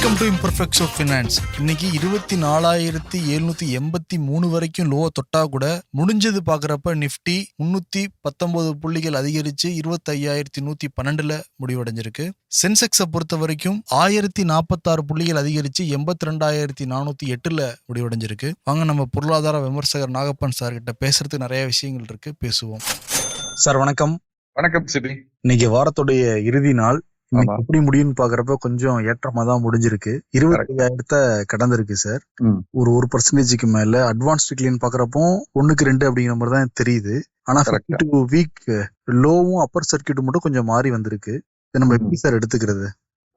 Welcome to imperfects of finance இன்னைக்கு இருபத்தி நாலாயிரத்தி எழுநூத்தி எண்பத்தி மூணு வரைக்கும் லோவை தொட்டா கூட முடிஞ்சது பார்க்குறப்ப நிஃப்டி முன்னூத்தி பத்தொன்பது புள்ளிகள் அதிகரிச்சு இருபத்தையாயிரத்தி நூத்தி பன்னெண்டுல முடிவடைஞ்சிருக்கு. சென்செக்ஸை பொறுத்த வரைக்கும் ஆயிரத்தி நாற்பத்தாறு புள்ளிகள் அதிகரிச்சு எண்பத்தி ரெண்டாயிரத்தி நானூத்தி எட்டுல முடிவடைஞ்சிருக்கு. வாங்க நம்ம பொருளாதார விமர்சகர் நாகப்பன் சார் கிட்ட பேசுறதுக்கு நிறைய விஷயங்கள் இருக்கு. பேசுவோம். சார் வணக்கம். வணக்கம் சிபி. இன்னைக்கு வாரத்துடைய இறுதி நாள். எப்படி முடியும்னு பாக்குறப்ப கொஞ்சம் ஏற்றமா தான் முடிஞ்சிருக்கு. இருபத்தி ஐயாயிரத்தை கடந்திருக்கு சார். ஒரு ஒரு பர்சன்டேஜுக்கு மேல அட்வான்ஸ் டிக்ளைன் பாக்குறப்போ ஒண்ணுக்கு ரெண்டு அப்படிங்கிற மாதிரி தான் தெரியுது. ஆனா வீக் லோவும் அப்பர் சர்க்கியூட் மட்டும் கொஞ்சம் மாறி வந்திருக்கு. நம்ம. எப்படி சார் எடுத்துக்கிறது?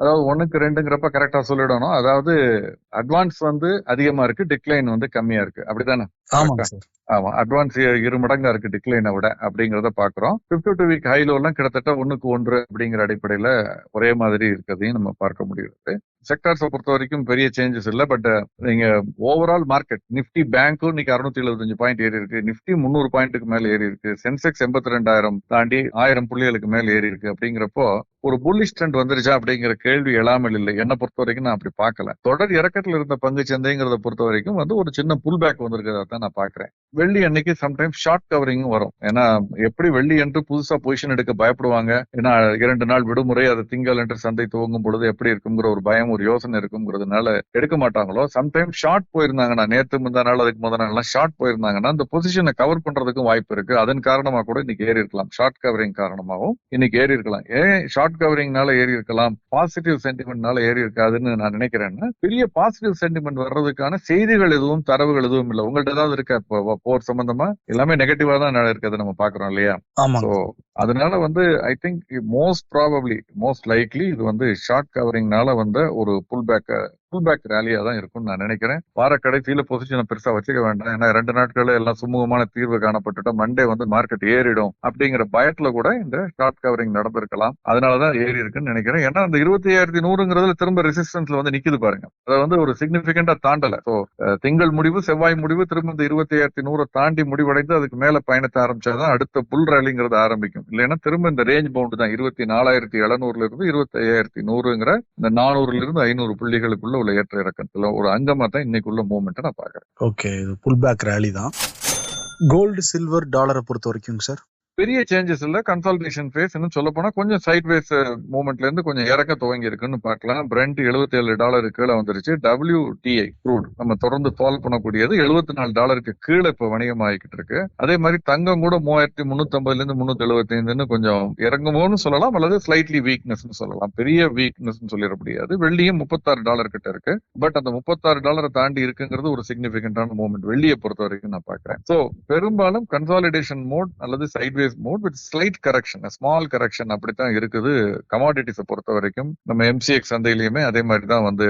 அதாவது ஒண்ணுக்கு ரெண்டுங்கிறப்ப கரெக்டா சொல்லிடணும். அதாவது அட்வான்ஸ் வந்து அதிகமா இருக்கு டிக்ளைன் வந்து கம்மியா இருக்கு. அப்படிதானே ஆமாங்க சார். ஆமா. அட்வான்ஸ் இரு மடங்கா இருக்கு டிக்ளைனை விட அப்படிங்கறத பாக்குறோம் பிப்டி டூ வீக் ஹைலோ எல்லாம் கிட்டத்தட்ட ஒண்ணுக்கு ஒன்று அப்படிங்கிற அடிப்படையில ஒரே மாதிரி இருக்கிறதையும் நம்ம பார்க்க முடியுது செக்டார்ஸை பொறுத்த வரைக்கும் பெரிய சேஞ்சஸ் இல்ல. பட் நீங்க ஓவரால் மார்க்கெட் நிப்டி பேங்க்கும் இன்னைக்கு அறுநூத்தி எழுபத்தஞ்சு பாயிண்ட் ஏறி இருக்கு. நிப்டி முந்நூறு பாயிண்ட்டுக்கு மேல ஏறி இருக்கு. சென்செக்ஸ் எண்பத்தி ரெண்டாயிரம் தாண்டி ஆயிரம் புள்ளிகளுக்கு மேல ஏறி இருக்கு. அப்படிங்கிறப்போ ஒரு புல்லிஷ் ட்ரெண்ட் வந்துருச்சா அப்படிங்கிற கேள்வி எழாமல் இல்லை. என்ன பொறுத்த வரைக்கும் நான் அப்படி பார்க்கல. தொடர் இறக்கத்தில் இருந்த பங்கு சந்தைங்கிறத பொறுத்த வரைக்கும் வந்து ஒரு சின்ன புல் பேக் வந்திருக்கிறதா தான் நான் பாக்குறேன் வெள்ளி அன்னைக்கு சம்டைம்ஸ் ஷார்ட் கவரிங்கும் வரும். ஏன்னா எப்படி வெள்ளி என்று புதுசா பொசிஷன் எடுக்க பயப்படுவாங்க? ஏன்னா இரண்டு நாள் விடுமுறை அது திங்கள் என்று சந்தை துவங்கும் பொழுது எப்படி இருக்குங்கிற ஒரு பயம் ஒரு யோசனை இருக்குங்கிறதுனால எடுக்க மாட்டாங்களோ? சம்டைம் ஷார்ட் போயிருந்தாங்கன்னா நேத்து முந்தா நாள் அதுக்கு முதல் நாள் ஷார்ட் போயிருந்தாங்கன்னா அந்த பொசிஷனை கவர் பண்றதுக்கும் வாய்ப்பு இருக்கு. அதன் காரணமா கூட இன்னைக்கு ஏறி இருக்கலாம் ஷார்ட் கவரிங் காரணமாகவும் இன்னைக்கு ஏறி இருக்கலாம் ஏன் ஷார்ட் கவரிங்னால ஏறி இருக்கலாம் பாசிட்டிவ் சென்டிமெண்ட்னால ஏறி இருக்காதுன்னு நான் நினைக்கிறேன்னா பெரிய பாசிட்டிவ் சென்டிமெண்ட் வர்றதுக்கான செய்திகள் எதுவும் தரவுகள் எதுவும் இல்லை. உங்கள்ட்ட ஏதாவது இருக்கா போர் சம்பந்தமா? எல்லாமே நெகட்டிவா தான் இருக்கிறத நம்ம பாக்குறோம் இல்லையா? அதனால வந்து I think most probably most likely இது வந்து ஷார்ட் கவரிங்னால வந்த ஒரு புல் பேக் புல் பேக் ரேலியா தான் இருக்கும்னு நான் நினைக்கிறேன். வார கடைசியில பொசிஷனை பெருசா வச்சுக்க வேண்டாம். ஏன்னா ரெண்டு நாட்கள் எல்லாம் சுமூகமான தீர்வு காணப்பட்டுட்டா மண்டே வந்து மார்க்கெட் ஏறிடும் அப்படிங்கிற பயத்துல கூட இந்த ஷார்ட் கவரிங் நடந்திருக்கலாம். அதனாலதான் ஏறி இருக்குன்னு நினைக்கிறேன். ஏன்னா அந்த இருபத்தி ஐயாயிரத்தி நூறுங்கிறதுல திரும்ப ரெசிஸ்டன்ஸ்ல வந்து நிக்குது பாருங்க. அதை வந்து ஒரு சிக்னிபிகண்டா தாண்டல. ஸோ திங்கள் முடிவு செவ்வாய் முடிவு திரும்ப இந்த இருபத்தி ஐயாயிரத்தி நூறை தாண்டி முடிவடைந்து அதுக்கு மேல பயணத்தை ஆரம்பிச்சாதான் அடுத்த புல் ரேலிங்கிறது ஆரம்பிக்கும். இல்லைன்னா திரும்ப இந்த ரேஞ்ச் பவுண்ட் தான். இருபத்தி நாலாயிரத்தி எழுநூறுல இருந்து இருபத்தி ஐயாயிரத்தி நூறுங்கிற இந்த நானூறுல இருந்து ஐநூறு புள்ளிகளுக்குள்ள உள்ள ஏற்ற இறக்கத்துல ஒரு அங்கமா தான் இன்னைக்குள்ள மூவ்மெண்ட் நான் பாக்குறேன் ஓகே இது புல் பேக் ரேலி தான். கோல்டு சில்வர் டாலரை பொறுத்த வரைக்கும் சார் பெரிய சேஞ்சஸ் இல்ல கன்சால்டேஷன் ஃபேஸ் இன்னும் சொல்ல போனா கொஞ்சம் சைட் வேஸ் மூவ்மெண்ட்ல இருந்து கொஞ்சம் இறக்க துவங்கி இருக்குன்னு பார்க்கலாம். பிரெண்ட் எழுபத்தி ஏழு டாலர் கீழே வந்துருச்சு. டபிள்யூடிஐ க்ரூட் நம்ம தொடர்ந்து ஃபாலோ பண்ணக்கூடியது எழுபத்தி நாலு டாலருக்கு கீழே இப்ப வணிகம் ஆகிக்கிட்டு இருக்கு. அதே மாதிரி தங்கம் கூட மூவாயிரத்தி முன்னூத்தி ஐம்பதுல இருந்து முன்னூத்தி எழுபத்தி ஐந்துன்னு கொஞ்சம் இறங்குமோன்னு சொல்லலாம் அல்லது ஸ்லைட்லி வீக்னஸ் சொல்லலாம். பெரிய வீக்னஸ் சொல்லிட முடியாது. வெள்ளியும் முப்பத்தாறு டாலர் கிட்ட இருக்கு. பட் அந்த முப்பத்தாறு டாலரை தாண்டி இருக்குங்கிறது ஒரு சிக்னிபிகண்டான மூவ்மெண்ட் வெள்ளியை பொறுத்த வரைக்கும் நான் பாக்குறேன் சோ பெரும்பாலும் கன்சாலிடேஷன் மோட் அல்லது sideways mode with slight correction small correction அப்படித்தான் இருக்குது. கமாடிட்டிஸை பொறுத்த வரைக்கும் நம்ம எம்சிஎக்ஸ் சந்தையிலயுமே அதே மாதிரி தான் வந்து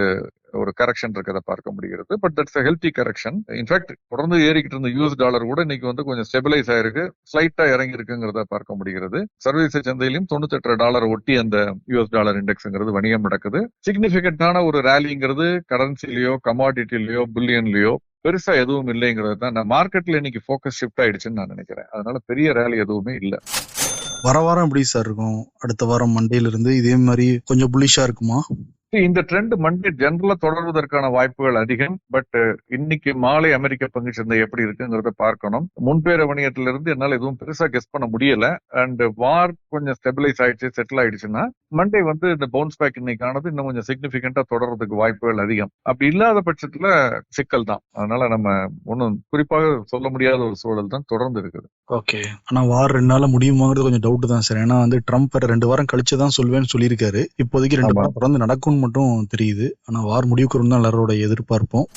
ஒரு கரெக்ஷன் இருக்கிறத பார்க்க முடிகிறது. But that's healthy correction in fact தொடர்ந்து ஏறிக்கிட்டு இருந்த யூஎஸ் டாலர் கூட இன்னைக்கு வந்து கொஞ்சம் ஸ்டெபிலைஸ் ஆயிருக்கு. ஸ்லைட்டா இறங்கி இருக்குங்கிறத பார்க்க முடிகிறது. சர்வதேச சந்தையிலும் தொண்ணூத்தெட்டு டாலர் ஒட்டி அந்த யூஎஸ் டாலர் இண்டெக்ஸ்ங்கிறது வணிகம் நடக்குது. சிக்னிபிகண்டான ஒரு ரேலிங்கிறது கரன்சிலயோ கமாடிட்டிலயோ பில்லியன்லயோ பெருசா எதுவும் இல்லைங்கிறது தான். நான் மார்க்கெட்ல இன்னைக்கு ஃபோக்கஸ் ஷிஃப்ட் ஆயிடுச்சுன்னு நான் நினைக்கிறேன். அதனால பெரிய ரேலி எதுவுமே இல்லை. வர வாரம் எப்படி சார் இருக்கும்? அடுத்த வாரம் மண்டேல இருந்து இதே மாதிரி கொஞ்சம் புலிஷா இருக்குமா? இந்த ட்ரெண்ட் மண்டே ஜெனரலா தொடர்வதற்கான வாய்ப்புகள் அதிகம். பட் இன்னைக்கு மாலை அமெரிக்க பங்கு சந்தை எப்படி இருக்குங்கிறத பார்க்கணும். முன்பேர வணிகத்துல இருந்து என்னால எதுவும் பெருசா கெஸ் பண்ண முடியல. அண்ட் வார் கொஞ்சம் ஸ்டெபிலைஸ் ஆயிடுச்சு செட்டில் ஆயிடுச்சுன்னா மண்டே வந்து இந்த பவுன்ஸ் பேக் இன்னைக்கானது இன்னும் கொஞ்சம் சிக்னிபிகண்டா தொடர்றதுக்கு வாய்ப்புகள் அதிகம். அப்படி இல்லாத பட்சத்துல சிக்கல் தான். அதனால நம்ம ஒன்றும் குறிப்பாக சொல்ல முடியாத ஒரு சூழல் தான் தொடர்ந்து இருக்குது. ஓகே ஆனா வார் ரெண்டு நாள்ல முடியுமாங்கிறது கொஞ்சம் டவுட் தான் சார் ஏன்னா வந்து ட்ரம்ப் ரெண்டு வாரம் கழிச்சு தான் சொல்வேன்னு சொல்லியிருக்காரு. இப்போதைக்கு ரெண்டு. வாரம் தொடர்ந்து மட்டும் தெரியுது. ஆனா வார் முடிவுக்கு வரும் தான் எல்லாரோட எதிர்பார்ப்போம்.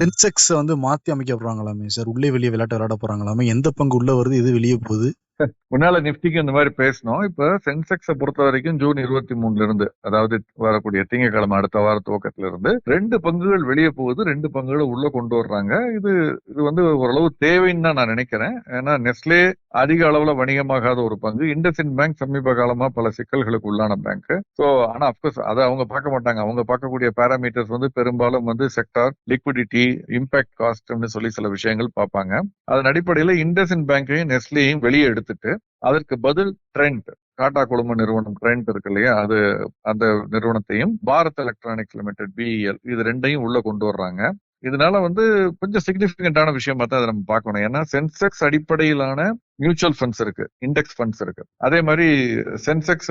சென்செக்ஸை வந்து மாற்றி அமைக்க போறாங்களாமே சார். உள்ளே வெளியே விளையாட்டு விளையாட போறாங்களாமே எந்த பங்கு உள்ள வருது எது வெளியே போகுது? முன்னால நிப்டிக்கு இந்த மாதிரி பேசணும் இப்ப சென்செக்ஸை பொறுத்த வரைக்கும் ஜூன் இருபத்தி மூணுல இருந்து அதாவது வரக்கூடிய திங்கக்கிழமை அடுத்த வார துவக்கத்துல இருந்து ரெண்டு பங்குகள் வெளியே போகுது ரெண்டு பங்குகளை உள்ள கொண்டு வர்றாங்க. இது இது வந்து ஓரளவு தேவைன்னு தான் நான் நினைக்கிறேன். ஏன்னா நெஸ்லே அதிக அளவுல வணிகமாகாத ஒரு பங்கு. இண்டஸ்இன் பேங்க் சமீப காலமா பல சிக்கல்களுக்கு உள்ளான பேங்க். சோ ஆனா அப்கோர்ஸ் அதை அவங்க பார்க்க மாட்டாங்க. அவங்க பார்க்கக்கூடிய பேராமீட்டர்ஸ் வந்து பெரும்பாலும் வந்து செக்டார் லிக்விடிட்டி இம்பாக்ட் காஸ்ட்னு சொல்லி சில விஷயங்கள் பார்ப்பாங்க. அதன் அடிப்படையில இண்டஸ்இன் பேங்கையும் நெஸ்லேயும் வெளியே எடுத்து எடுத்துட்டு அதற்கு பதில் ட்ரெண்ட் டாடா குழும நிறுவனம் ட்ரெண்ட் இருக்கு இல்லையா? அது அந்த நிறுவனத்தையும் பாரத் எலக்ட்ரானிக்ஸ் லிமிடெட் பிஇஎல் இது ரெண்டையும் உள்ள கொண்டு வர்றாங்க. இதனால வந்து கொஞ்சம் சிக்னிபிகண்டான விஷயமா தான் அதை நம்ம பார்க்கணும். ஏன்னா சென்செக்ஸ் அடிப்படையிலான மியூச்சுவல் ஃபண்ட்ஸ் இருக்கு இண்டெக்ஸ் ஃபண்ட்ஸ் இருக்கு. அதே மாதிரி சென்செக்ஸ்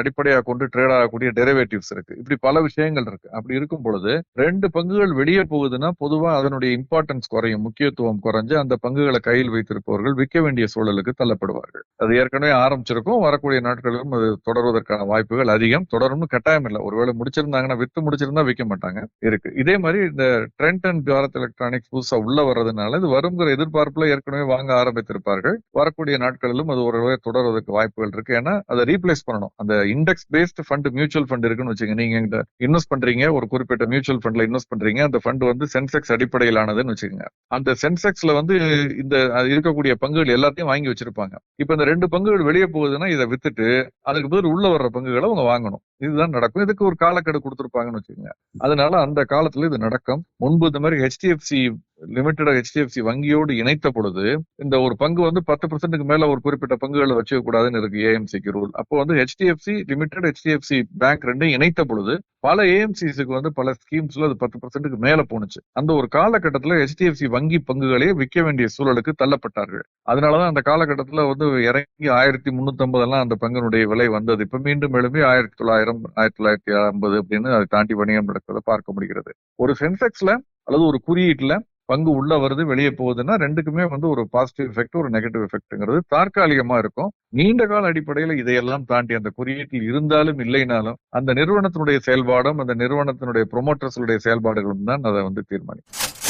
அடிப்படையாக கொண்டு ட்ரேட் ஆகக்கூடிய டெரிவேட்டிவ்ஸ் இருக்கு. இப்படி பல விஷயங்கள் இருக்கு. அப்படி இருக்கும் பொழுது ரெண்டு பங்குகள் வெளியே போகுதுன்னா பொதுவா அதனுடைய இம்பார்ட்டன்ஸ் குறையும் முக்கியத்துவம் குறைஞ்சு அந்த பங்குகளை கையில் வைத்திருப்பவர்கள் விற்க வேண்டிய சூழலுக்கு தள்ளப்படுவார்கள். அது ஏற்கனவே ஆரம்பிச்சிருக்கும் வரக்கூடிய நாட்களிலும் அது தொடர்வதற்கான வாய்ப்புகள் அதிகம். தொடரும்னு கட்டாயம் இல்லை. ஒருவேளை முடிச்சிருந்தாங்கன்னா வித்து முடிச்சிருந்தா விற்க மாட்டாங்க. இருக்கு. இதே மாதிரி இந்த ட்ரெண்ட் அண்ட் பாரத் எலக்ட்ரானிக்ஸ் புதுசா உள்ள வர்றதுனால இது வருங்கிற எதிர்பார்ப்புல ஏற்கனவே வாங்க ஆரம்பித்திருப்பார்கள். வரக்கூடிய நாட்களிலும் அது ஓரளவு தொடர்வதற்கு வாய்ப்புகள் இருக்கு. ஏன்னா அதை ரீப்ளேஸ் பண்ணணும். அந்த index based fund mutual fund இருக்குன்னு வச்சுங்க நீங்க இந்த இன்வெஸ்ட் பண்றீங்க ஒரு குறிப்பிட்ட மியூச்சுவல் ஃபண்ட்ல இன்வெஸ்ட் பண்றீங்க அந்த ஃபண்ட் வந்து சென்செக்ஸ் அடிப்படையிலானதுன்னு வச்சுக்கோங்க. அந்த சென்செக்ஸ்ல வந்து இந்த அது இருக்கக்கூடிய பங்குகள் எல்லாத்தையும் வாங்கி வச்சிருப்பாங்க. இப்ப இந்த ரெண்டு பங்குகள் வெளியே போகுதுன்னா இதை வித்துட்டு அதுக்கு பதில் உள்ள வர்ற பங்குகளை அவங்க வாங்கணும். இதுதான் நடக்கும். இதுக்கு ஒரு காலக்கெடு கொடுத்துருப்பாங்கன்னு வச்சுக்கோங்க. அதனால அந்த காலத்துல இது நடக்கும். முன்பு இந்த மாதிரி ஹெச்டிஎஃப்சி லிமிடெட் ஹெச்டிஎஃப்சி வங்கியோடு இணைத்த பொழுது இந்த ஒரு பங்கு வந்து பத்து பர்சன்ட்டுக்கு மேல ஒரு குறிப்பிட்ட பங்குகளை வச்சுக்க கூடாதுன்னு இருக்கு ஏஎம்சிக்கு ரூல் அப்போ வந்து ஹெச்டிஎஃப்சி லிமிடெட் ஹெச்டிஎஃப்சி பேங்க் ரெண்டும் இணைத்த பொழுது பல ஏஎம்சிஸுக்கு வந்து பல ஸ்கீம்ஸ்ல அது பத்து பர்சன்ட்டுக்கு மேல போனுச்சு அந்த ஒரு காலகட்டத்துல ஹெச்டிஎஃப்சி வங்கி பங்குகளே விற்க வேண்டிய சூழலுக்கு தள்ளப்பட்டார்கள். அதனாலதான் அந்த காலகட்டத்துல வந்து இறங்கி ஆயிரத்தி முன்னூத்தி எல்லாம் அந்த பங்கினுடைய விலை வந்தது. இப்ப மீண்டும் எழுப்பி ஆயிரத்தி தொள்ளாயிரம் ஆயிரத்தி தொள்ளாயிரத்தி ஐம்பது அப்படின்னு அதை தாண்டி வணிகம் நடக்கிறத பார்க்க முடிகிறது. ஒரு சென்செக்ஸ்ல அல்லது ஒரு குறியீட்டுல பங்கு உள்ள வருது வெளியே போகுதுன்னா ரெண்டுக்குமே வந்து ஒரு பாசிட்டிவ் எஃபெக்ட் ஒரு நெகட்டிவ் எஃபெக்ட்ங்கிறது தற்காலிகமா இருக்கும். நீண்ட கால அடிப்படையில இதையெல்லாம் தாண்டி அந்த குறியீட்டில் இருந்தாலும் இல்லைனாலும் அந்த நிறுவனத்தினுடைய செயல்பாடும் அந்த நிறுவனத்தினுடைய ப்ரொமோட்டர்ஸுடைய செயல்பாடுகளும் தான் அதை வந்து தீர்மானிக்கும்.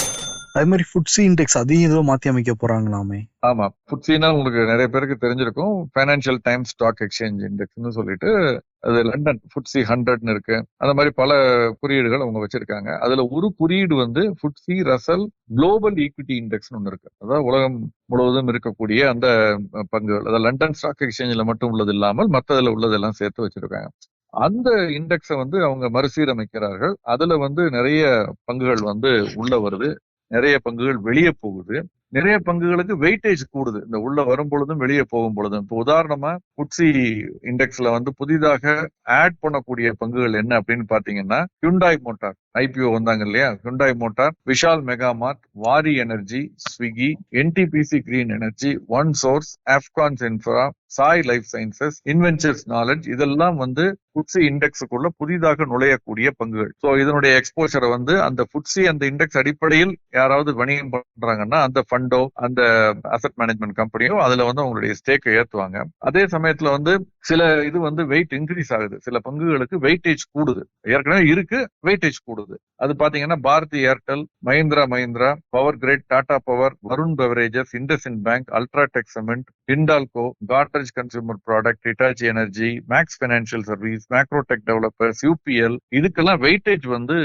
அதே மாதிரி ஃபுட்ஸி இண்டெக்ஸ் அதையும் ஏதோ மாத்தி அமைக்க போறாங்களாமே. ஆமா ஃபுட்ஸினா உங்களுக்கு நிறைய பேருக்கு தெரிஞ்சிருக்கும். ஃபைனான்சியல் டைம்ஸ் ஸ்டாக் எக்ஸ்சேஞ்ச் இண்டெக்ஸ்னு சொல்லிட்டு அது லண்டன் ஃபுட்ஸி ஹண்ட்ரட்னு இருக்கு. அந்த மாதிரி பல குறியீடுகள் அவங்க வச்சிருக்காங்க. அதுல ஒரு குறியீடு வந்து ஃபுட்ஸி ரசல் குளோபல் ஈக்விட்டி இண்டெக்ஸ்னு ஒன்று இருக்கு. அதாவது உலகம் முழுவதும் இருக்கக்கூடிய அந்த பங்குகள். அதாவது லண்டன் ஸ்டாக் எக்ஸ்சேஞ்சில் மட்டும் உள்ளது இல்லாமல் மற்றதுல உள்ளதெல்லாம் சேர்த்து வச்சிருக்காங்க. அந்த இண்டெக்ஸை வந்து அவங்க மறுசீரமைக்கிறார்கள். அதுல வந்து நிறைய பங்குகள் வந்து உள்ள வருது. நிறைய பங்குகள் வெளியே போகுது. நிறைய பங்குகளுக்கு வெயிட்டேஜ் கூடுது. இந்த உள்ள வரும் பொழுதும் வெளியே போகும் பொழுதும் இப்போ உதாரணமா குட்சி இண்டெக்ஸ்ல வந்து புதிதாக ஆட் பண்ணக்கூடிய பங்குகள் என்ன அப்படின்னு பாத்தீங்கன்னா ஹுண்டாய் மோட்டார் ஐபிஓ வந்தாங்க இல்லையா? Hyundai Motor Vishal Mega Mart Waaree Energy Swiggy NTPC Green Energy One Source Afcons Infra Sai Life Sciences Inventurus Knowledge இதெல்லாம் வந்து புட்சி இண்டெக்ஸுக்குள்ள புதிதாக நுழையக்கூடிய பங்குகள். ஸோ இதனுடைய எக்ஸ்போஷரை வந்து அந்த புட்சி அந்த இண்டெக்ஸ் அடிப்படையில் யாராவது வணிகம் பண்றாங்கன்னா அந்த ஃபண்ட் அந்த அசெட் மேனேஜ்மெண்ட் கம்பெனியோ அதுல வந்து அவங்களுடைய ஸ்டேக்கை ஏற்றுவாங்க அதே சமயத்துல வந்து சில இது வந்து வெயிட் இன்க்ரீஸ் ஆகுது. சில பங்குகளுக்கு வெயிட்டேஜ் கூடுது. ஏற்கனவே இருக்கு வெயிட்டேஜ் கூடுது. அது பாத்தீங்கன்னா Bharti Airtel Mahindra Mahindra Power Grid Tata Power Varun Beverages IndusInd Bank UltraTech Cement Hindalco Godrej Consumer Product Hitachi Energy Max Financial Service Macrotech Developers UPL இதுக்கெல்லாம் வெயிட்டேஜ் வந்து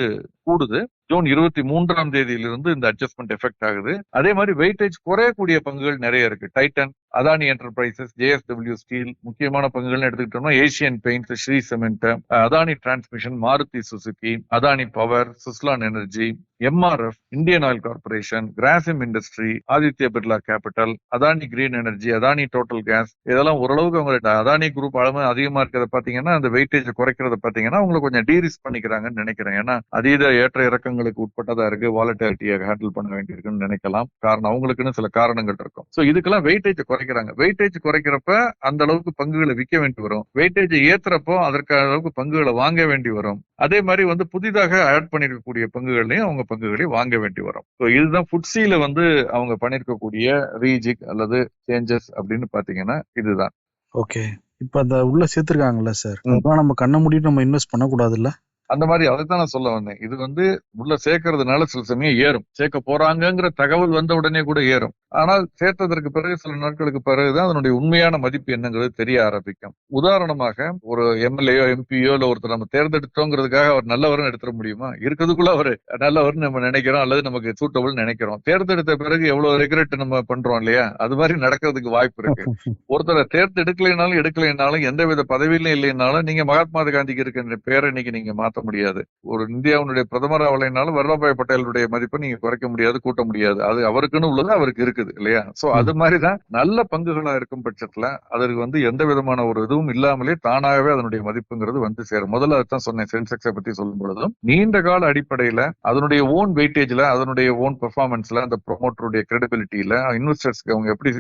கூடுது. ஜூன் இருபத்தி மூன்றாம் தேதியிலிருந்து இந்த அட்ஜஸ்ட்மெண்ட் எஃபெக்ட் ஆகுது. அதே மாதிரி வெயிட்டேஜ் குறையக்கூடிய பங்குகள் நிறைய இருக்கு. Titan Adani Enterprises JSW Steel முக்கியமான பங்குகள்னு எடுத்துக்கிட்டோம்னா Asian Paint Shree Cement Adani Transmission Maruti Suzuki Adani Power Suzlon Energy MRF Indian Oil Corporation Grasim Industry Aditya Birla Capital Adani Green Energy Adani Total Gas இதெல்லாம் ஓரளவுக்கு அவங்க Adani group அளவு அதிகமா இருக்கிறத பாத்தீங்கன்னா அந்த வெயிட்டேஜ் குறைக்கிறத பாத்தீங்கன்னா அவங்களை கொஞ்சம் டீரிஸ் பண்ணிக்கிறாங்கன்னு நினைக்கிறேன். ஏன்னா அதீத ஏற்ற இறக்கங்களுக்கு உட்பட்டதா இருக்கு வாலட்டிலிட்டியை ஹேண்டில் பண்ண வேண்டியிருக்குன்னு நினைக்கலாம். காரணம் அவங்களுக்குன்னு சில காரணங்கள் இருக்கும். சோ இதுக்கெல்லாம் வெயிட்டேஜ் குறைக்கிறாங்க. வெயிட்டேஜ் குறைக்கிறப்ப அந்த அளவுக்கு பங்குகளை விற்க வேண்டி வரும். வெயிட்டேஜ் ஏத்துறப்போ அதற்கு அளவுக்கு பங்குகளை வாங்க வேண்டி வரும். அதே மாதிரி வந்து புதிதாக ஆட் பண்ணிருக்கக்கூடிய பங்குகளையும் அவங்க பங்குகளை வாங்க வேண்டி வரும். ஸோ இதுதான் ஃபுட்சியில வந்து அவங்க பண்ணிருக்கக்கூடிய ரீஜிக் அல்லது சேஞ்சஸ் அப்படின்னு பாத்தீங்கன்னா இதுதான். ஓகே இப்ப அந்த உள்ள சேர்த்திருக்காங்கல்ல சார் நம்ம கண்ணை மூடிட்டு நம்ம இன்வெஸ்ட் பண்ணக்கூடாதுல்ல? அந்த மாதிரி அதைத்தான் நான் சொல்ல வந்தேன். இது வந்து உள்ள சேர்க்கறதுனால சில சமயம் ஏறும். சேர்க்க போறாங்கங்கிற தகவல் வந்த உடனே கூட ஏறும். ஆனால் சேர்த்ததற்கு பிறகு சில நாட்களுக்கு பிறகுதான் அதனுடைய உண்மையான மதிப்பு என்னங்கிறது தெரிய ஆரம்பிக்கும். உதாரணமாக ஒரு எம்எல்ஏயோ எம்பியோ இல்ல ஒருத்தர் நம்ம தேர்ந்தெடுத்தோங்கிறதுக்காக அவர் நல்லவர்னு எடுத்துட முடியுமா? இருக்கிறதுக்குள்ள அவர் நல்லவர்னு நம்ம நினைக்கிறோம் அல்லது நமக்கு சூட்டபிள் நினைக்கிறோம். தேர்ந்தெடுத்த பிறகு எவ்வளவு ரெக்ரெட் நம்ம பண்றோம் இல்லையா? அது மாதிரி நடக்கிறதுக்கு வாய்ப்பு இருக்கு. ஒருத்தரை தேர்ந்தெடுக்கலைனாலும் எடுக்கலைனாலும் எந்தவித பதவியிலும் இல்லைனாலும் நீங்க மகாத்மா காந்திக்கு இருக்கின்ற பேரை இன்னைக்கு நீங்க மாத்த முடியாது. ஒரு இந்தியாவுடைய பிரதமர் அவளைனாலும் வல்லபாய் பட்டேலுடைய மதிப்பை நீங்க குறைக்க முடியாது கூட்ட முடியாது. அது அவருக்குன்னு உள்ளது அவருக்கு இருக்குது இல்லையா? சோ அது மாதிரிதான் நல்ல பங்குகளா இருக்கும் பட்சத்துல அதற்கு வந்து எந்த விதமான ஒரு இதுவும் இல்லாமலே தானாகவே அதனுடைய மதிப்புங்கிறது வந்து சேரும். முதல்ல அதான் சொன்னேன் சென்செக்ஸை பத்தி சொல்லும் பொழுதும் நீண்ட கால அடிப்படையில அதனுடைய ஓன் வெயிட்டேஜ்ல அதனுடைய ஓன் பெர்ஃபார்மன்ஸ்ல அந்த ப்ரொமோட்டருடைய கிரெடிபிலிட்டியில இன்வெஸ்டர்ஸ்க்கு அவங்க எப்படி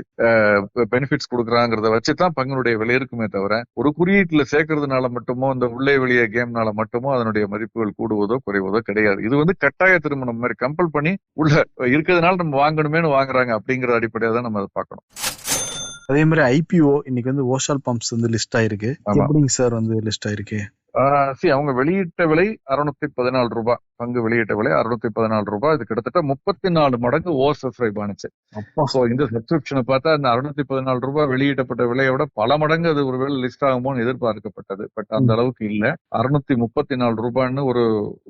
பெனிஃபிட்ஸ் கொடுக்குறாங்கிறத வச்சுதான் பங்கினுடைய விலை இருக்குமே தவிர ஒரு குறியீட்டுல சேர்க்கறதுனால மட்டுமோ இந்த உள்ளே வெளியே கேம்னால மட்டுமோ அதனுடைய மதிப்புகள் கூடுவதோ குறைவதோ கிடையாது. இது வந்து கட்டாய திருமணம் மாதிரி கம்பல் பண்ணி உள்ள இருக்கிறதுனால நம்ம வாங்கணுமேனு வாங்குறாங்க அப்படிங்கிற அடிப்படையா தான் நம்ம அதை பார்க்கணும். அதே மாதிரி ஐபிஓ இன்னைக்கு வந்து ஓஷால் பம்ப்ஸ் வந்து லிஸ்ட் ஆயிருக்கு. எப்படிங்க சார் வந்து லிஸ்ட் ஆயிருக்கு. சி அவங்க வெளியிட்ட விலை அறுநூத்தி பதினாலு ரூபாய் பங்கு வெளியிட்ட விலை அறுநூத்தி பதினாலு ரூபாய் இது கிட்டத்தட்ட முப்பத்தி நாலு மடங்கு ஓவர் சப்ஸ்கிரைப் ஆனிச்சு சோ இந்த சப்ஸ்கிரிப்ஷனை பார்த்தா அந்த அறுநூத்தி பதினாலு ரூபாய் வெளியிடப்பட்ட விலையை விட பல மடங்கு அது ஒருவேளை லிஸ்ட் ஆகுமோன்னு எதிர்பார்க்கப்பட்டது. பட் அந்த அளவுக்கு இல்ல. அறுநூத்தி முப்பத்தி நாலு ரூபாய்னு ஒரு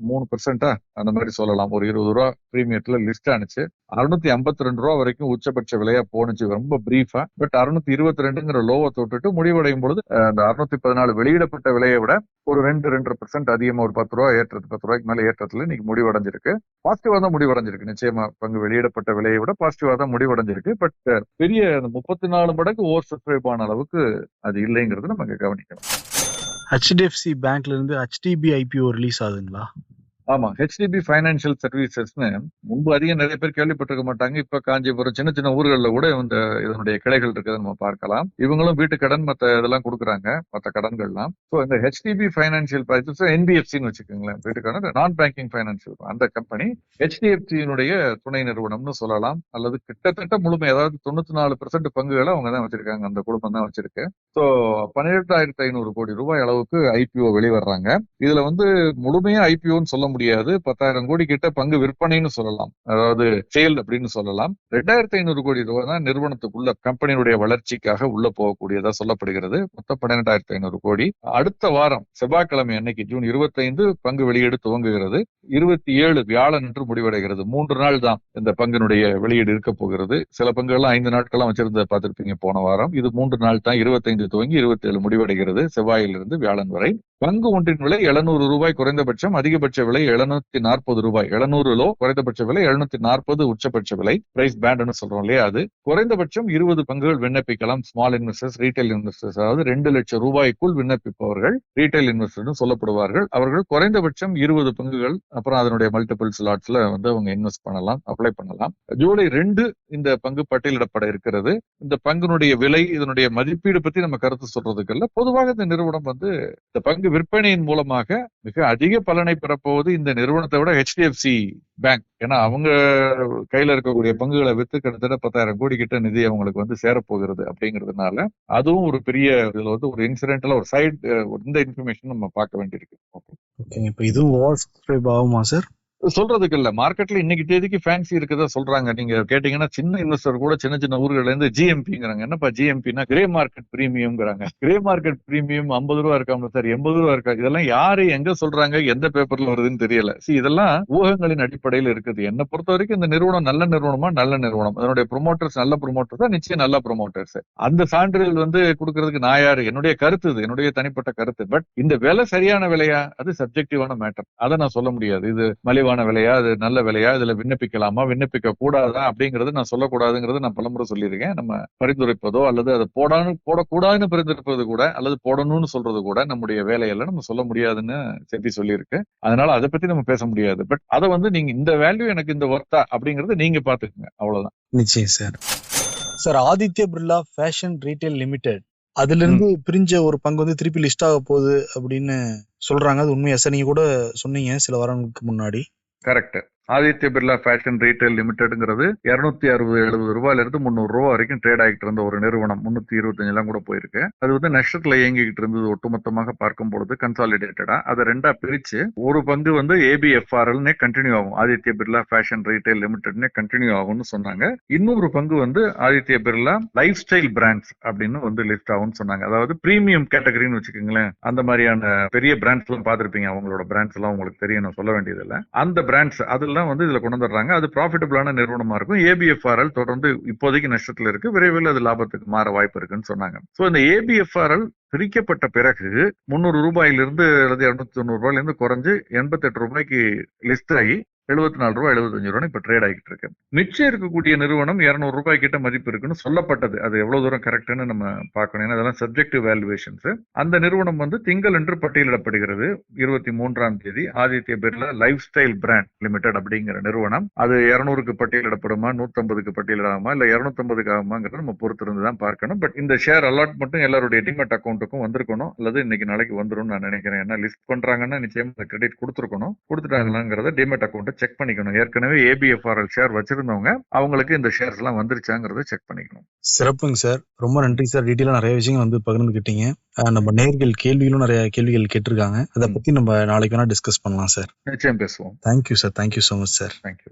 மூணு பெர்சென்டா அந்த மாதிரி சொல்லலாம். ஒரு இருபது ரூபா பிரீமியத்துல லிஸ்ட் ஆனிச்சு. அறுநூத்தி ஐம்பத்தி ரெண்டு ரூபா வரைக்கும் உச்சபட்ச விலையா போனுச்சு. ரொம்ப பிரீஃபா பட் அறுநூத்தி இருபத்தி ரெண்டுங்கிற லோவை தொட்டுட்டு முடிவடையும் பொழுது அந்த அறுநூத்தி பதினாலு வெளியிடப்பட்ட விலையை விட ஒரு ரெண்டு ரெண்டரை பர்சன்ட் அதிகமா ஒரு பத்து ரூபா ஏற்றது பத்து ரூபாய்க்கு மேல ஏற்றத்துல இன்னைக்கு முடிவடைஞ்சிருக்கு. பாசிட்டிவா தான் முடிவடைஞ்சிருக்கு. நிச்சயமா பங்கு வெளியிடப்பட்ட விலையை விட பாசிட்டிவா தான் முடிவடைஞ்சிருக்கு. பட் uh, பெரிய முப்பத்தி நாலு மடங்கு ஓவர் சப்ஸ்கிரைப் ஆன அளவுக்கு அது இல்லைங்கிறது நம்ம கவனிக்கணும். ஹெச்டிஎஃப்சி பேங்க்ல இருந்து ஹெச்டிபி ஐபிஓ ரிலீஸ் ஆகுதுங்களா? ஆமா ஹெச்டிபி ஃபைனான்சியல் சர்வீசஸ்னு முன்பு அதிகம் நிறைய பேர் கேள்விப்பட்டிருக்க மாட்டாங்க. இப்ப காஞ்சிபுரம் சின்ன சின்ன ஊர்களில் கூட இந்த இதனுடைய கிளைகள் இருக்கிறத நம்ம பார்க்கலாம். இவங்களும் வீட்டு கடன் மத்த இதெல்லாம் கொடுக்குறாங்க மத்த கடன்கள்லாம். ஸோ இந்த ஹெச்டிபி ஃபைனான்சியல் என்பிஎஃப்சின்னு வச்சுக்கோங்களேன் வீட்டு கடன் நான் பேங்கிங் ஃபைனான்சியல் அந்த கம்பெனி ஹெச்டிஎஃப்சியினுடைய துணை நிறுவனம்னு சொல்லலாம். அல்லது கிட்டத்தட்ட முழுமை அதாவது தொண்ணூத்தி நாலு பெர்சென்ட் பங்குகளை அவங்க தான் வச்சிருக்காங்க. அந்த குடும்பம் தான் வச்சிருக்கு. ஸோ பன்னிரெண்டாயிரத்தி ஐநூறு கோடி ரூபாய் அளவுக்கு ஐபிஓ வெளிவர்றாங்க. இதுல வந்து முழுமையா ஐபிஓன்னு சொல்ல முடியாது. பத்தாயிரம் கோடி கிட்ட பங்கு விற்பனைன்னு சொல்லலாம். அதாவது சேல் அப்படின்னு சொல்லலாம். ரெண்டாயிரத்தி ஐநூறு கோடி ரூபாய் தான் நிறுவனத்துக்குள்ள கம்பெனியுடைய வளர்ச்சிக்காக உள்ள போகக்கூடியதா சொல்லப்படுகிறது. மொத்தம் பன்னிரெண்டாயிரத்தி ஐநூறு கோடி. அடுத்த வாரம் செவ்வாய்க்கிழமை அன்னைக்கு ஜூன் இருபத்தைந்து பங்கு வெளியீடு துவங்குகிறது. இருபத்தி ஏழு வியாழன் என்று முடிவடைகிறது. மூன்று நாள் தான் இந்த பங்கினுடைய வெளியீடு இருக்க போகிறது. சில பங்குகள்லாம் ஐந்து நாட்கள்லாம் வச்சிருந்த பார்த்திருப்பீங்க போன வாரம். இது மூன்று நாள் தான் இருபத்தைந்து துவங்கி இருபத்தி ஏழு முடிவடைகிறது. செவ்வாயிலிருந்து வியாழன் வரை. பங்கு ஒன்றின் விலை எழுநூறு ரூபாய் குறைந்தபட்சம் அதிகபட்ச விலை எழுநூத்தி நாற்பது ரூபாய். எழுநூறுலோ குறைந்தபட்ச விலை எழுநூத்தி நாற்பது உச்சபட்ச விலை. பிரைஸ் பேண்ட்னு சொல்றோம் இல்லையா அது. குறைந்தபட்சம் இருபது பங்குகள் விண்ணப்பிக்கலாம். ஸ்மால் இன்வெஸ்டர்ஸ் ரீட்டைல் இன்வெஸ்டர்ஸ் அதாவது ரெண்டு லட்சம் ரூபாய்க்குள் விண்ணப்பிப்பவர்கள் ரீட்டைல் இன்வெஸ்டர்னு சொல்லப்படுவார்கள். அவர்கள் குறைந்தபட்சம் இருபது பங்குகள் அப்புறம் அதனுடைய மல்டிபிள் ஸ்லாட்ஸ்ல வந்து அவங்க இன்வெஸ்ட் பண்ணலாம் அப்ளை பண்ணலாம். ஜூலை ரெண்டு இந்த பங்கு பட்டியலிடப்பட இருக்கிறது. இந்த பங்கினுடைய விலை இதனுடைய மதிப்பீடு பத்தி நம்ம கருத்து சொல்றதுக்கு இல்ல பொதுவாக இந்த நிறுவனம் வந்து இந்த பங்கு விற்பனையின் மூலமாக மிக அதிக பலனை பெறப்போவது இந்த நிறுவனத்தை விட ஹெச்டிஎஃப்சி பேங்க் ஏன்னா அவங்க கையில இருக்கக்கூடிய பங்குகளை வித்து கிட்டத்தட்ட பத்தாயிரம் கோடி கிட்ட நிதி அவங்களுக்கு வந்து சேரப்போகிறது அப்படிங்கிறதுனால அதுவும் ஒரு பெரிய இதுல வந்து ஒரு இன்சிடென்ட்ல ஒரு சைடு இந்த இன்ஃபர்மேஷன் நம்ம பார்க்க வேண்டியிருக்கு. ஓகே இப்போ இதுவும் ஓவர் சப்ஸ்கிரைப் ஆகுமா சார்? சொல்றதுக்கு இல்ல மார்க்கெட்ல இன்னைக்கு தேதிக்கு ஃபேன்சி இருக்குதா சொல்றாங்க. நீங்க கேட்டீங்கன்னா சின்ன இன்வெஸ்டர் கூட சின்ன சின்ன ஊர்கள்ல இருந்து ஜிஎம்பிங்கிறாங்க என்னப்பா ஜிஎம்பினா கிரே மார்க்கெட் பிரீமியம்ங்கிறாங்க கிரே மார்க்கெட் பிரீமியம் ஐம்பது ரூபா இருக்காம சார் எண்பது ரூபா இருக்கா? இதெல்லாம் யாரு எங்க சொல்றாங்க? எந்த பேப்பர்ல வருதுன்னு தெரியல. சி இதெல்லாம் ஊகங்களின் அடிப்படையில் இருக்குது. என்ன பொறுத்த வரைக்கும் இந்த நிறுவனம் நல்ல நிறுவனமா நல்ல நிறுவனம். அதனுடைய ப்ரொமோட்டர்ஸ் நல்ல ப்ரொமோட்டர்ஸ் தான் நிச்சயம் நல்ல ப்ரொமோட்டர்ஸ் அந்த சான்றிதழ் வந்து கொடுக்கறதுக்கு நான் யாரு? என்னுடைய கருத்து இது. என்னுடைய தனிப்பட்ட கருத்து. பட் இந்த விலை சரியான விலையா? அது சப்ஜெக்டிவான மேட்டர் அதை நான் சொல்ல முடியாது. இது மலிவான விலையா அது நல்ல விலையா இதுல விண்ணப்பிக்கலாமா விண்ணப்பிக்க கூடாதா அப்படிங்கறது நான் சொல்லக்கூடாதுங்கிறது நான் பலமுறை சொல்லியிருக்கேன். நம்ம பரிந்துரைப்பதோ அல்லது அதை போடான்னு போடக்கூடாதுன்னு பரிந்துரைப்பது கூட அல்லது போடணும்னு சொல்றது கூட நம்முடைய வேலையெல்லாம் நம்ம சொல்ல முடியாதுன்னு செபி சொல்லியிருக்கு. அதனால அதை பத்தி நம்ம பேச முடியாது. பட் அதை வந்து நீங்க இந்த வேல்யூ எனக்கு இந்த ஒர்த்தா அப்படிங்கறத நீங்க பாத்துக்கோங்க அவ்வளவுதான். நிச்சயம் sir. Sir Aditya Birla Fashion Retail Limited அதுல இருந்து பிரிஞ்ச ஒரு பங்கு வந்து திருப்பி லிஸ்ட் ஆக போகுது அப்படின்னு சொல்றாங்க. அது உண்மையா சார்? நீங்க கூட சொன்னீங்க சில வாரங்களுக்கு முன்னாடி. Correct. Aditya Birla Fashion Retail லிமிடெட்ங்கிறது இருநூத்தி அறுபது எழுபது ரூபாயில இருந்து முந்நூறு ரூபா வரைக்கும் ட்ரேட் ஆகிட்டு இருந்த ஒரு நிறுவனம். முன்னூத்தி இருபத்தஞ்சு எல்லாம் கூட போயிருக்கு. அது வந்து நஷ்டத்துல இயங்கிக்கிட்டு இருந்தது ஒட்டுமொத்தமாக பார்க்கும் பொழுது கன்சாலிடேட்டடா அதை ரெண்டா பிரிச்சு ஒரு பங்கு வந்து ஏபிஎஃப்ஆர்எல்னே கண்டினியூ ஆகும். ஆதித்ய பிர்லா ஃபேஷன் ரீட்டைல் லிமிடெட்னே கண்டினியூ ஆகும்னு சொன்னாங்க. இன்னொரு பங்கு வந்து Aditya Birla life style brands அப்படின்னு வந்து லிஸ்ட் ஆகும்னு சொன்னாங்க. அதாவது பிரீமியம் கேட்டகரின்னு வச்சுக்கோங்களேன். அந்த மாதிரியான பெரிய பிராண்ட்ஸ் எல்லாம் பார்த்திருப்பீங்க. அவங்களோட பிராண்ட்ஸ் எல்லாம் உங்களுக்கு தெரியும். நான் சொல்ல வேண்டியதில்லை. அந்த பிராண்ட்ஸ் அதெல்லாம் வந்து இதுல கொண்டு வந்துடுறாங்க. அது ப்ராஃபிட்டபிளான நிறுவனமா இருக்கும். ஏபிஎஃப்ஆர்எல் தொடர்ந்து இப்போதைக்கு நஷ்டத்துல இருக்கு. விரைவில் அது லாபத்துக்கு மாற வாய்ப்பு இருக்குன்னு சொன்னாங்க. சோ இந்த ஏபிஎஃப்ஆர்எல் பிரிக்கப்பட்ட பிறகு முந்நூறு ரூபாயிலிருந்து அல்லது இரநூத்தி தொண்ணூறு ரூபாயிலிருந்து குறைஞ்சு எண்பத்தெட்டு ரூபாய்க்கு லிஸ்ட் ஆகி எழுபத்தி நாலு ரூபாய் எழுபத்தஞ்சு ரூபாய் இப்போ ட்ரேட் ஆகிட்டு இருக்கு. மிச்சம் இருக்கக்கூடிய நிறுவனம் இரநூறு ரூபாய் கிட்ட மதிப்பு இருக்குன்னு சொல்லப்பட்டது. அது எவ்வளவு தூரம் கரெக்ட்னு நம்ம பார்க்கணும். ஏன்னா அதெல்லாம் சப்ஜெக்டிவ் வேல்யூவேஷன்ஸ் அந்த நிறுவனம் வந்து திங்கள் என்று பட்டியலிடப்படுகிறது. இருபத்தி மூன்றாம் தேதி Aditya Birla Lifestyle Brand Limited அப்படிங்கிற நிறுவனம். அது இரநூறுக்கு பட்டியலிடப்படுமா? நூத்தம்பதுக்கு பட்டியலிடாமா? இல்ல இருநூத்தம்பதுக்கு ஆகுமாங்கிறத நம்ம பொறுத்திருந்து தான் பார்க்கணும். பட் இந்த ஷேர் அலாட் மட்டும் எல்லாருடைய டிமெட் அக்கௌண்ட்டுக்கும் வந்திருக்கணும். அல்லது இன்னைக்கு நாளைக்கு வந்துடும் நான் நினைக்கிறேன். ஏன்னா லிஸ்ட் பண்றாங்கன்னா நிச்சயமா கிரெடிட் கொடுத்துருக்கணும். கொடுத்துட்டாங்களாங்கிறத டிமெட் அக்கௌண்ட்டை செக் பண்ணிக்கணும். ஏற்கனவே ஏபிஎஃப்ஆர்எல் ஷேர் வச்சிருந்தவங்க அவங்களுக்கு இந்த ஷேர்ஸ் எல்லாம் வந்துருச்சாங்கிறத செக் பண்ணிக்கணும். சிறப்புங்க சார் ரொம்ப நன்றி சார் டீட்டெயிலா நிறைய விஷயங்கள் வந்து பகிர்ந்துக்கிட்டீங்க நம்ம நேர்கள் கேள்விகளும் நிறைய கேள்விகள் கேட்டிருக்காங்க. அதை. பத்தி நம்ம நாளைக்கு வேணா டிஸ்கஸ் பண்ணலாம் சார் நிச்சயம் பேசுவோம். Thank you sir thank you so much sir thank you